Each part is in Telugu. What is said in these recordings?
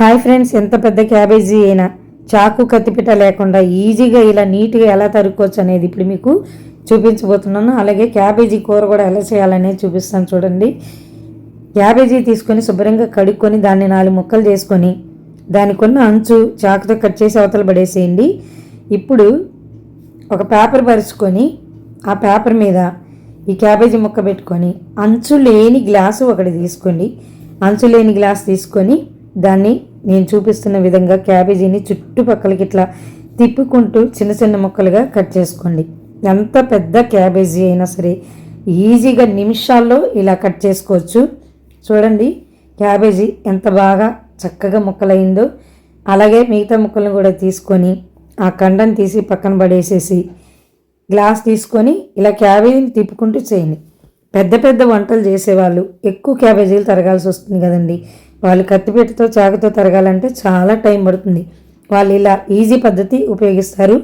హాయ్ ఫ్రెండ్స్ ఎంత పెద్ద క్యాబేజీ అయినా చాకు కత్తిపీట లేకుండా ఈజీగా ఇలా నీట్గా ఎలా తరుక్కోవచ్చు అనేది ఇప్పుడు మీకు చూపించబోతున్నాను. అలాగే క్యాబేజీ కూర కూడా ఎలా చేయాలనేది చూపిస్తాను చూడండి. క్యాబేజీ తీసుకొని శుభ్రంగా కడుక్కొని దాన్ని నాలుగు ముక్కలు చేసుకొని దానికున్న అంచు చాకుతో కట్ చేసి అవతల పడేసేయండి. ఇప్పుడు ఒక పేపర్ పరుచుకొని ఆ పేపర్ మీద ఈ క్యాబేజీ ముక్క పెట్టుకొని అంచు లేని గ్లాసు ఒకటి తీసుకోండి. అంచు లేని గ్లాస్ తీసుకొని దాన్ని నేను చూపిస్తున్న విధంగా క్యాబేజీని చుట్టుపక్కలకి ఇట్లా తిప్పుకుంటూ చిన్న చిన్న ముక్కలుగా కట్ చేసుకోండి. ఎంత పెద్ద క్యాబేజీ అయినా సరే ఈజీగా నిమిషాల్లో ఇలా కట్ చేసుకోవచ్చు. చూడండి క్యాబేజీ ఎంత బాగా చక్కగా ముక్కలైందో. అలాగే మిగతా ముక్కలను కూడా తీసుకొని ఆ కండను తీసి పక్కన పడేసేసి గ్లాస్ తీసుకొని ఇలా క్యాబేజీని తిప్పుకుంటూ చేయండి. పెద్ద పెద్ద వంటలు చేసేవాళ్ళు ఎక్కువ క్యాబేజీలు తరగాల్సి వస్తుంది కదండి. వాళ్ళు కత్తిపీటతో చాకుతో తరగాలంటే చాలా టైం పడుతుంది. వాళ్ళు ఇలా ఈజీ పద్ధతి ఉపయోగిస్తారు.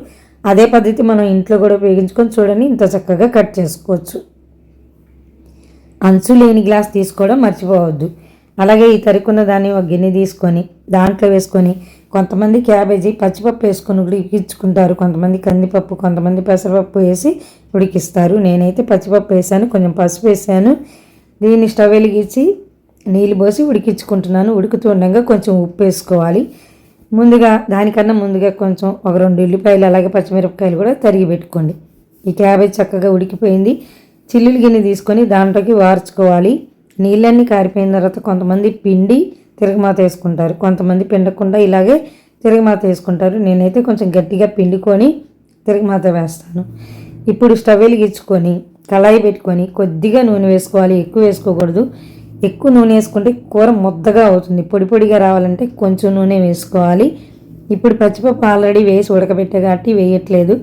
అదే పద్ధతి మనం ఇంట్లో కూడా ఉపయోగించుకొని చూడండి ఇంత చక్కగా కట్ చేసుకోవచ్చు. అంచు లేని గ్లాస్ తీసుకోవడం మర్చిపోవద్దు. అలాగే ఈ తరుకున్న దాన్ని ఒక గిన్నె తీసుకొని దాంట్లో వేసుకొని కొంతమంది క్యాబేజీ పచ్చిపప్పు వేసుకొని ఉడికించుకుంటారు. కొంతమంది కందిపప్పు కొంతమంది పెసరపప్పు వేసి ఉడికిస్తారు. నేనైతే పచ్చిపప్పు వేసాను కొంచెం పసుపు వేసాను. దీన్ని స్టవ్ వెలిగించి నీళ్ళు పోసి ఉడికించుకుంటున్నాను. ఉడుకుతుండగా కొంచెం ఉప్పు వేసుకోవాలి. ముందుగా దానికన్నా ముందుగా కొంచెం ఒక రెండు ఉల్లిపాయలు అలాగే పచ్చిమిరపకాయలు కూడా తరిగి పెట్టుకోండి. ఈ క్యాబేజ్ చక్కగా ఉడికిపోయింది. చిల్లులు గిన్నె తీసుకొని దాంట్లోకి వార్చుకోవాలి. నీళ్ళన్నీ కారిపోయిన తర్వాత కొంతమంది పిండి తిరగమాత వేసుకుంటారు. కొంతమంది పిండకుండా ఇలాగే తిరగమాత వేసుకుంటారు. నేనైతే కొంచెం గట్టిగా పిండుకొని తిరగమాత వేస్తాను. ఇప్పుడు స్టవ్ వెలిగించుకొని కళాయి పెట్టుకొని కొద్దిగా నూనె వేసుకోవాలి. ఎక్కువ వేసుకోకూడదు. ఎక్కువ నూనె వేసుకుంటే కూర ముద్దగా అవుతుంది. పొడి పొడిగా రావాలంటే కొంచెం నూనె వేసుకోవాలి. ఇప్పుడు పచ్చిపప్పు ఆల్రెడీ వేసి ఉడకబెట్టే కాబట్టి వేయట్లేదు.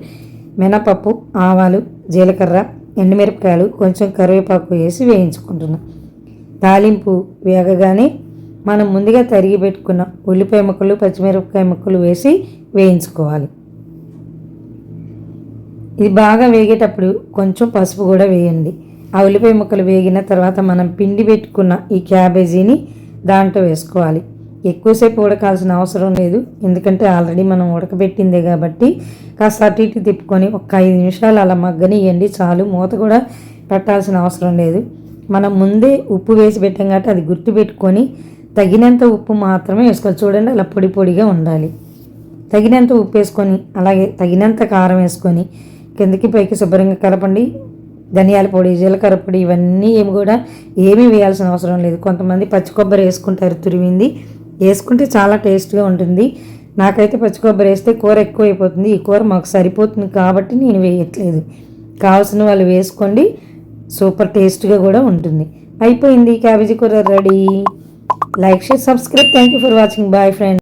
మినపప్పు ఆవాలు జీలకర్ర ఎండుమిరపకాయలు కొంచెం కరివేపాకు వేసి వేయించుకుంటున్నాం. తాలింపు వేగగానే మనం ముందుగా తరిగి పెట్టుకున్న ఉల్లిపాయ ముక్కలు పచ్చిమిరపకాయ ముక్కలు వేసి వేయించుకోవాలి. ఇది బాగా వేగేటప్పుడు కొంచెం పసుపు కూడా వేయండి. ఆ ఉల్లిపాయ ముక్కలు వేగిన తర్వాత మనం పిండి పెట్టుకున్న ఈ క్యాబేజీని దాంట్లో వేసుకోవాలి. ఎక్కువసేపు ఉడకాల్సిన అవసరం లేదు. ఎందుకంటే ఆల్రెడీ మనం ఉడకబెట్టిందే కాబట్టి కాస్త అటు ఇటు తిప్పుకొని ఒక ఐదు నిమిషాలు అలా మగ్గనియండి చాలు. మూత కూడా పెట్టాల్సిన అవసరం లేదు. మనం ముందే ఉప్పు వేసి పెట్టాం కాబట్టి అది గుర్తు పెట్టుకొని తగినంత ఉప్పు మాత్రమే వేసుకోవాలి. చూడండి అలా పొడి పొడిగా ఉండాలి. తగినంత ఉప్పు వేసుకొని అలాగే తగినంత కారం వేసుకొని కిందకి పైకి శుభ్రంగా కలపండి. ధనియాల పొడి జీలకర్ర పొడి ఇవన్నీ ఏమి కూడా ఏమీ వేయాల్సిన అవసరం లేదు. కొంతమంది పచ్చి కొబ్బరి వేసుకుంటారు తురిమింది. వేసుకుంటే చాలా టేస్ట్గా ఉంటుంది. నాకైతే పచ్చి కొబ్బరి వేస్తే కూర ఎక్కువ అయిపోతుంది ఈ కూర మాకు సరిపోతుంది కాబట్టి నేను వేయట్లేదు. కావాల్సిన వాళ్ళు వేసుకోండి. సూపర్ టేస్ట్గా కూడా ఉంటుంది. అయిపోయింది క్యాబేజీ కూర ready. Like share subscribe. Thank you for watching. Bye friend.